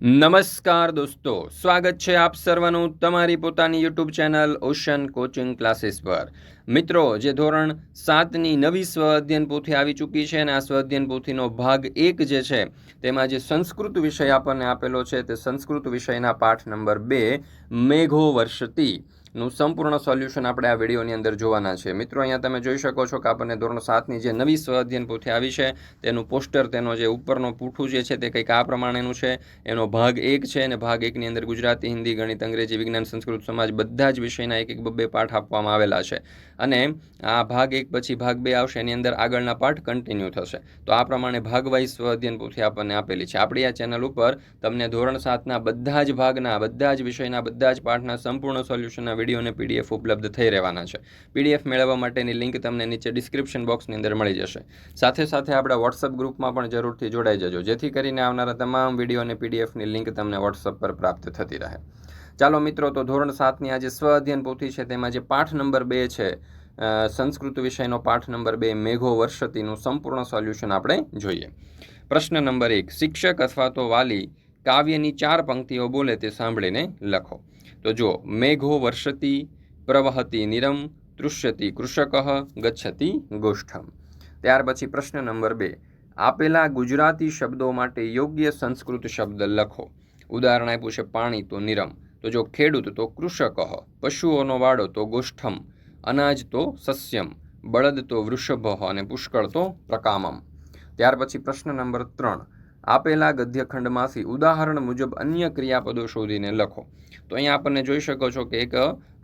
નમસ્કાર દોસ્તો, સ્વાગત છે આપ સર્વનું તમારી પોતાની YouTube channel ocean coaching classes પર. મિત્રો, જે ધોરણ સાતની નવી સ્વ અધ્યયન પોથી આવી ચૂકી છે અને આ સ્વ અધ્યયન પોથીનો ભાગ એક જે છે, તેમાં જે સંસ્કૃત વિષય આપણને આપેલો છે તે સંસ્કૃત વિષયના પાઠ નંબર બે મેઘો વર્ષતી નું સંપૂર્ણ સોલ્યુશન આપણે આ વિડીયોની અંદર જોવાના છે. મિત્રો, અહીંયા તમે જોઈ શકો છો કે આપણને ધોરણ સાતની જે નવી સ્વ અધ્યયન પોથી આવી છે, તેનું પોસ્ટર, તેનો જે ઉપરનો પૂઠું જે છે તે કંઈક આ પ્રમાણેનું છે. એનો ભાગ એક છે અને ભાગ એકની અંદર ગુજરાતી, હિન્દી, ગણિત, અંગ્રેજી, વિજ્ઞાન, સંસ્કૃત, સમાજ બધા જ વિષયના એક એક બે પાઠ આપવામાં આવેલા છે. અને આ ભાગ એક પછી ભાગ બે આવશે, એની અંદર આગળના પાઠ કન્ટિન્યુ થશે. તો આ પ્રમાણે ભાગવાઇઝ સ્વ અધ્યયન પોથી આપણને આપેલી છે. આપણી આ ચેનલ ઉપર તમને ધોરણ સાતના બધા જ ભાગના, બધા જ વિષયના, બધા જ પાઠના સંપૂર્ણ સોલ્યુશનના વીડિયો અને પીડીએફ ઉપલબ્ધ થઈ રહેવાના છે. પીડીએફ મેળવવા માટેની લિંક તમને નીચે ડિસ્ક્રિપ્શન બોક્સની અંદર મળી જશે. સાથે સાથે આપણા વોટ્સઅપ ગ્રુપમાં પણ જરૂરથી જોડાઈ જજો, જેથી કરીને આવનારા તમામ વીડિયો અને પીડીએફની લિંક તમને વોટ્સઅપ પર પ્રાપ્ત થતી રહે. ચાલો મિત્રો, તો ધોરણ સાતની આ જે સ્વ અધ્યયન પોથી છે, તેમાં જે પાઠ નંબર બે છે સંસ્કૃત વિષયનો પાઠ નંબર બે, મેઘો વર્ષતીનું સંપૂર્ણ સોલ્યુશન આપણે જોઈએ. પ્રશ્ન નંબર એક, શિક્ષક અથવા તો વાલી કાવ્યની ચાર પંક્તિઓ બોલે તે સાંભળીને લખો. તો જુઓ, મેઘો વર્ષતી પ્રવહતી નિરમ, તૃષ્યતિ કૃષક, ગચ્છતી ગોષ્ઠમ. ત્યાર પછી પ્રશ્ન નંબર બે. આપેલા ગુજરાતી શબ્દો માટે યોગ્ય સંસ્કૃત શબ્દ લખો. ઉદાહરણ આપ્યું છે પાણી તો નિરમ. તો જો ખેડૂત તો કૃષક, પશુઓનો વાડો તો ગોષ્ઠમ, અનાજ તો સસ્યમ, બળદ તો વૃષભ અને પુષ્કળ તો પ્રકામમ. ત્યાર પછી પ્રશ્ન નંબર ત્રણ. આપેલા ગદ્યખંડમાંથી ઉદાહરણ મુજબ અન્ય ક્રિયાપદો શોધીને લખો. તો અહીંયા આપણને જોઈ શકો છો કે એક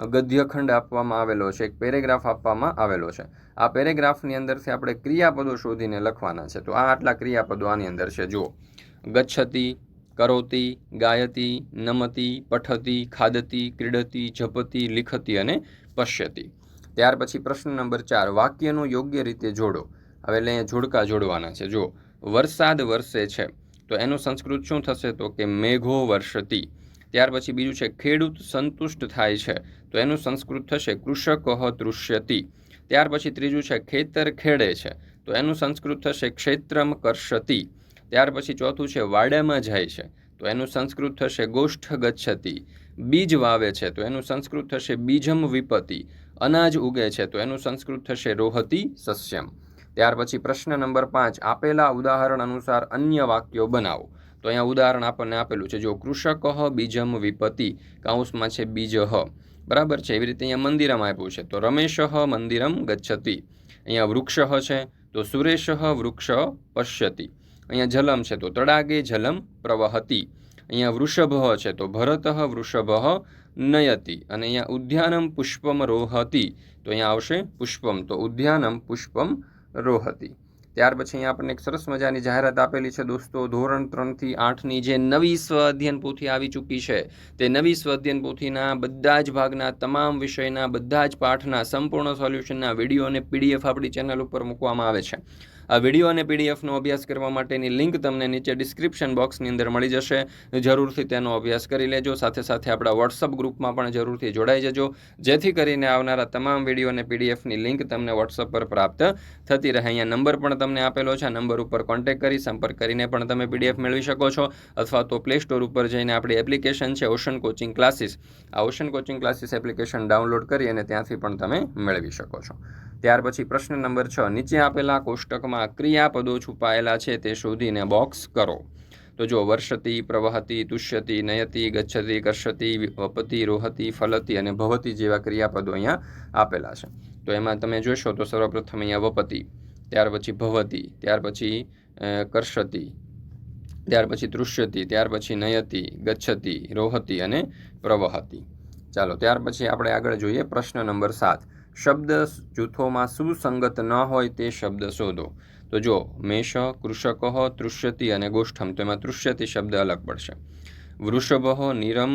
ગદ્યખંડ આપવામાં આવેલો છે, એક પેરેગ્રાફ આપવામાં આવેલો છે. આ પેરેગ્રાફની અંદરથી આપણે ક્રિયાપદો શોધીને લખવાના છે. તો આ આટલા ક્રિયાપદો આની અંદર છે. જુઓ. ગચ્છતી, કરોતી, ગાયતી, નમતી, પઠતી, ખાદતી, ક્રીડતી, જપતી, લિખતી અને પશ્યતી. ત્યાર પછી પ્રશ્ન નંબર ચાર, વાક્યનું યોગ્ય રીતે જોડો. હવે એટલે અહીંયા જોડકા જોડવાના છે. જુઓ. વરસાદ વરસે છે. તો એનું સંસ્કૃત શું થશે? તો કે મેઘો વર્ષતી. ત્યાર પછી બીજું છે, ખેડૂત સંતુષ્ટ થાય છે. તો એનું સંસ્કૃત થશે, કૃષક તૃષ્યતી. ત્યાર પછી ત્રીજું છે, ખેતર ખેડે છે. તો એનું સંસ્કૃત થશે, ક્ષેત્રમ કરશતી ત્યાર પછી ચોથું છે, વાડામાં જાય છે. તો એનું સંસ્કૃત થશે, ગોષ્ઠ ગચ્છતી. બીજ વાવે છે, તો એનું સંસ્કૃત થશે, બીજમ વિપતિ. અનાજ ઉગે છે, તો એનું સંસ્કૃત થશે, રોહતી સસ્યમ. ત્યાર પછી પ્રશ્ન નંબર પાંચ, આપેલા ઉદાહરણ અનુસાર અન્ય વાક્યો બનાવો. તો અહીંયા ઉદાહરણ આપણને આપેલું છે, જો કૃષક બીજમ વિપતિ કાઉસમાં છે બીજ બરાબર છે? એવી રીતે અહીંયા મંદિરમ આપ્યું છે. તો રમેશ મંદિરમ ગચ્છતિ. અહીંયા વૃક્ષ છે, તો સુરેશ વૃક્ષ પશ્યતિ. અહીંયા જલમ છે, તો તડાગે જલમ પ્રવહતી. અહીંયા વૃષભ છે, તો ભરત વૃષભ નયતિ. અને અહીંયા ઉદ્યાનમ પુષ્પમ રોહતી. તો અહીંયા આવશે પુષ્પમ. તો ઉદ્યાનમ પુષ્પમ રોહતી ત્યાર પછી અહીંયા આપણને એક સરસ મજાની જાહેરાત આપેલી છે દોસ્તો, ધોરણ ત્રણથી આઠની જે નવી સ્વ અધ્યયન પોથી આવી ચૂકી છે, તે નવી સ્વ અધ્યયન પોથીના બધા જ ભાગના, તમામ વિષયના, બધા જ પાઠના, સંપૂર્ણ સોલ્યુશનના વીડિયો અને પીડીએફ આપણી ચેનલ ઉપર મૂકવામાં આવે છે. આ વીડિયો અને પીડીએફનો અભ્યાસ કરવા માટેની લિંક તમને નીચે ડિસ્ક્રિપ્શન બોક્સની અંદર મળી જશે. જરૂરથી તેનો અભ્યાસ કરી લેજો. સાથે સાથે આપણા વોટ્સઅપ ગ્રુપમાં પણ જરૂરથી જોડાઈ જજો. જેથી કરીને આવનારા તમામ વીડિયો અને પીડીએફની લિંક તમને વોટ્સઅપ પર પ્રાપ્ત થતી રહે. અહીંયા નંબર પણ તમને આપેલો છે. આ નંબર ઉપર કોન્ટેક્ટ કરી સંપર્ક કરીને પણ તમે પીડીએફ મેળવી શકો છો. અથવા તો પ્લે સ્ટોર ઉપર જઈને આપણી એપ્લિકેશન છે ઓશન કોચિંગ ક્લાસીસ આ Ocean Coaching Classes application download કરી અને ત્યાંથી પણ તમે મેળવી શકો છો. ત્યાર પછી પ્રશ્ન નંબર છ. નીચે આપેલા કોષ્ટકમાં ક્રિયાપદો છુપાયેલા છે તે શોધીને બોક્સ કરો. તો જો વર્ષતી, પ્રવહતી, તુષ્યતી, નયતી, ગચ્છતી, કર્ષતી વપતી રોહતી, ફલતી અને ભવતી જેવા ક્રિયાપદો અહીંયા આપેલા છે. તો એમાં તમે જોશો તો સર્વપ્રથમ અહીંયા વપતી, ત્યાર પછી ભવતી, ત્યાર પછી કર્ષતી, ત્યાર પછી તૃષ્યતી, ત્યાર પછી નયતી, ગચ્છતી, રોહતી અને પ્રવહતી. ચાલો ત્યાર પછી આપણે આગળ જોઈએ પ્રશ્ન નંબર સાત. શબ્દ જૂથોમાં સુસંગત ન હોય તે શબ્દ શોધો. તો જો મેષ કૃષકહ તૃષ્યતિ અને ગોષ્ઠમ, તો એમાં તૃષ્યતિ શબ્દ અલગ પડશે. વૃષભ, નિરમ,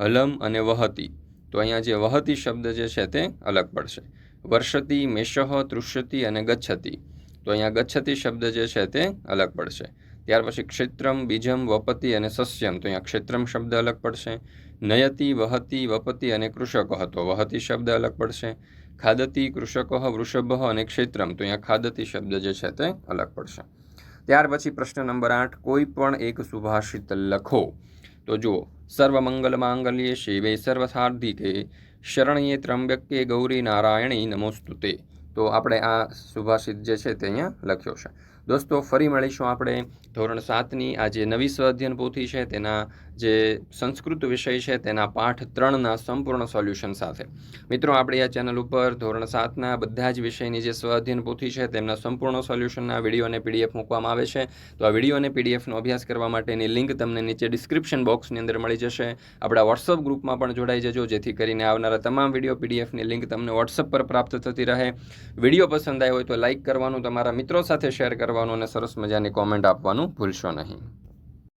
હલમ અને વહતી. તો અહીંયા જે વહતી શબ્દ જે છે તે અલગ પડશે. વર્ષતી મેષહ તૃષ્યતિ અને ગચ્છતી. તો અહીંયા ગચ્છતી શબ્દ જે છે તે અલગ પડશે. ત્યાર પછી ક્ષેત્રમ, બીજમ, વપતિ અને સસ્યમ, તો અહીંયા ક્ષેત્રમ શબ્દ અલગ પડશે. નયતી, વહતી, વપતિ અને કૃષક હતો વહતી શબ્દ અલગ પડશે. ખાદતી કૃષકો વૃષભ અને ક્ષેત્રમ. તો અહીંયા ખાદતી શબ્દ જે છે તે અલગ પડશે. ત્યાર પછી પ્રશ્ન નંબર આઠ, કોઈ પણ એક સુભાષિત લખો. તો જુઓ સર્વમંગલ માંગલ્ય શિવે સર્વસાર્ધિકે શરણ્યે ત્રંબકે ગૌરી નારાયણી નમોસ્તુતે. તો આપણે આ સુભાષિત જે છે તે અહીંયા લખ્યો છે. દોસ્તો, ફરી મળીશું આપણે ધોરણ સાતની આ જે નવી સ્વઅધ્યયન પોથી છે, તેના જે સંસ્કૃત વિષય છે, તેના પાઠ ત્રણના સંપૂર્ણ સોલ્યુશન સાથે. મિત્રો, આપણી આ ચેનલ ઉપર ધોરણ સાતના બધા જ વિષયની જે સ્વઅધ્યયન પોથી છે, તેમના સંપૂર્ણ સોલ્યુશનના વીડિયો અને પીડીએફ મૂકવામાં આવે છે. તો આ વીડિયો અને પીડીએફનો અભ્યાસ કરવા માટેની લિંક તમને નીચે ડિસ્ક્રિપ્શન બોક્સની અંદર મળી જશે. આપણા વોટ્સઅપ ગ્રુપમાં પણ જોડાઈ જજો, જેથી કરીને આવનારા તમામ વીડિયો પીડીએફની લિંક તમને વોટ્સઅપ પર પ્રાપ્ત થતી રહે. વીડિયો પસંદ આવ્યો હોય તો લાઇક કરવાનું, તમારા મિત્રો સાથે શેર કરવાનું અને સરસ મજાની કોમેન્ટ આપવાનું ભૂલશો નહીં.